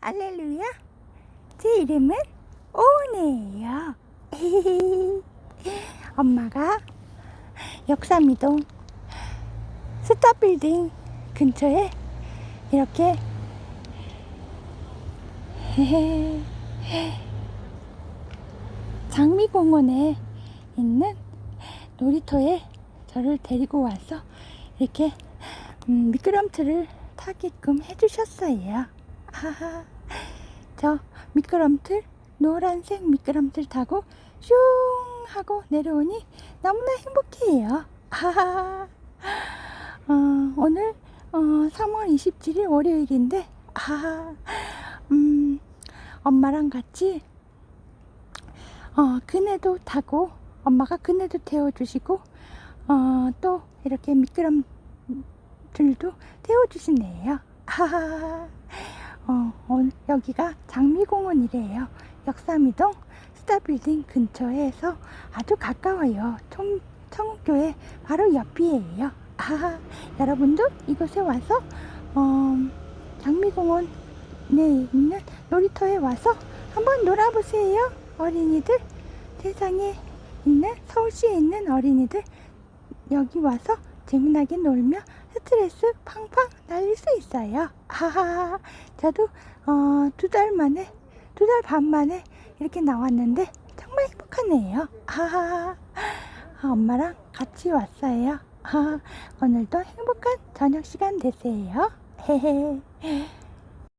알렐루야. 제 이름은 오은혜예요. 엄마가 역삼이동 스타빌딩 근처에 이렇게 장미공원에 있는 놀이터에 저를 데리고 와서 이렇게 음, 미끄럼틀을 타게끔 해주셨어요. 저 미끄럼틀 노란색 미끄럼틀 타고 슝 하고 내려오니 너무나 행복해요. 하하. 어, 오늘 어, 3월 27일 월요일인데 아, 음, 엄마랑 같이 어, 그네도 타고 엄마가 그네도 태워주시고 어, 또 이렇게 미끄럼틀도 태워주시네요. 하하. 어, 오늘 여기가 장미공원이래요. 역삼이동 스타빌딩 근처에서 아주 가까워요. 청, 청교회 바로 옆이에요. 아, 여러분도 이곳에 와서 어, 장미공원에 있는 놀이터에 와서 한번 놀아보세요. 어린이들 세상에 있는 서울시에 있는 어린이들 여기 와서 재미나게 놀며 스트레스 팡팡 날릴 수 있어요. 하하, 저도 어, 두 달 만에, 두 달 반 만에 이렇게 나왔는데 정말 행복하네요. 하하, 아, 엄마랑 같이 왔어요. 아, 오늘도 행복한 저녁 시간 되세요. 헤헤.